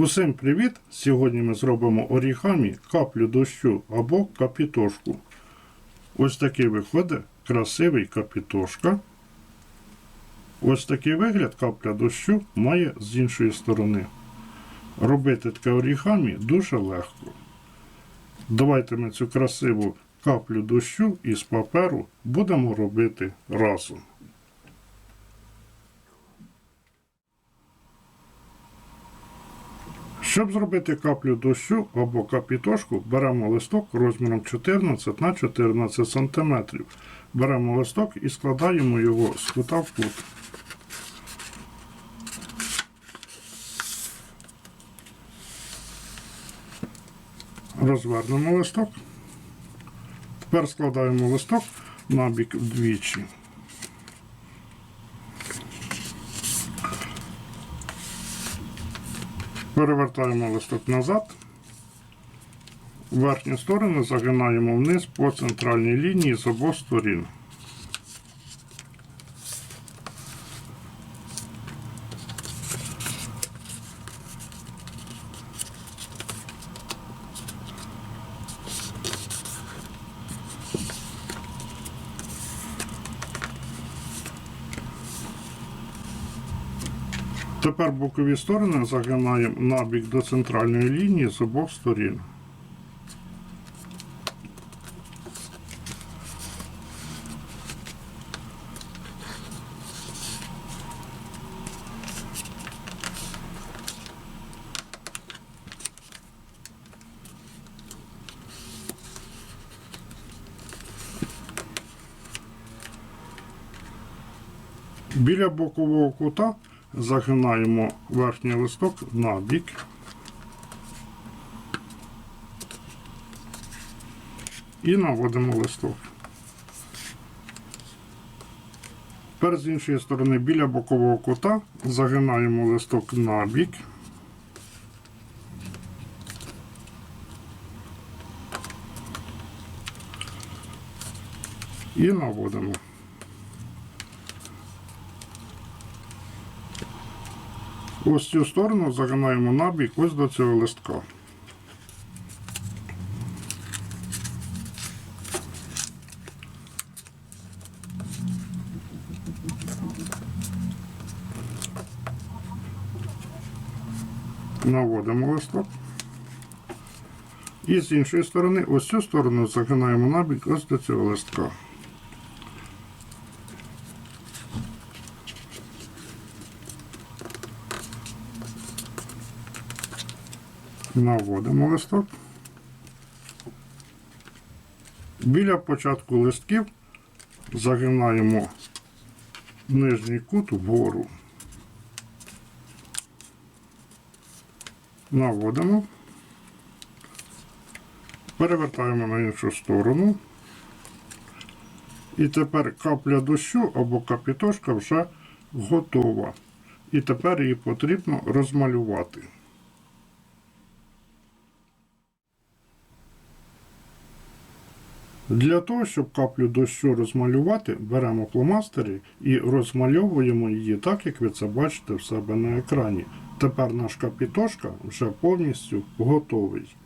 Усім привіт! Сьогодні ми зробимо орігамі каплю дощу або капітошку. Ось такий виходить красивий капітошка. Ось такий вигляд капля дощу має з іншої сторони. Робити таке орігамі дуже легко. Давайте ми цю красиву каплю дощу із паперу будемо робити разом. Щоб зробити каплю дощу або капітошку, беремо листок розміром 14 на 14 см. Беремо листок і складаємо його з кута в кут. Розвернемо листок. Тепер складаємо листок на бік вдвічі. Перевертаємо листок назад. Верхню сторону загинаємо вниз по центральній лінії з обох сторін. Тепер бокові сторони загинаємо набік до центральної лінії з обох сторін. Біля бокового кута загинаємо верхній листок на бік. І наводимо листок. Тепер з іншої сторони біля бокового кута загинаємо листок на бік. І наводимо. Ось цю сторону загинаємо набік ось до цього листка. Наводимо листок. І з іншої сторони, ось цю сторону загинаємо набік ось до цього листка. Наводимо листок. Біля початку листків загинаємо нижній кут вгору. Наводимо. Перевертаємо на іншу сторону. І тепер капля дощу або капітошка вже готова. І тепер її потрібно розмалювати. Для того, щоб каплю дощу розмалювати, беремо фломастери і розмальовуємо її так, як ви це бачите в себе на екрані. Тепер наш капітошка вже повністю готовий.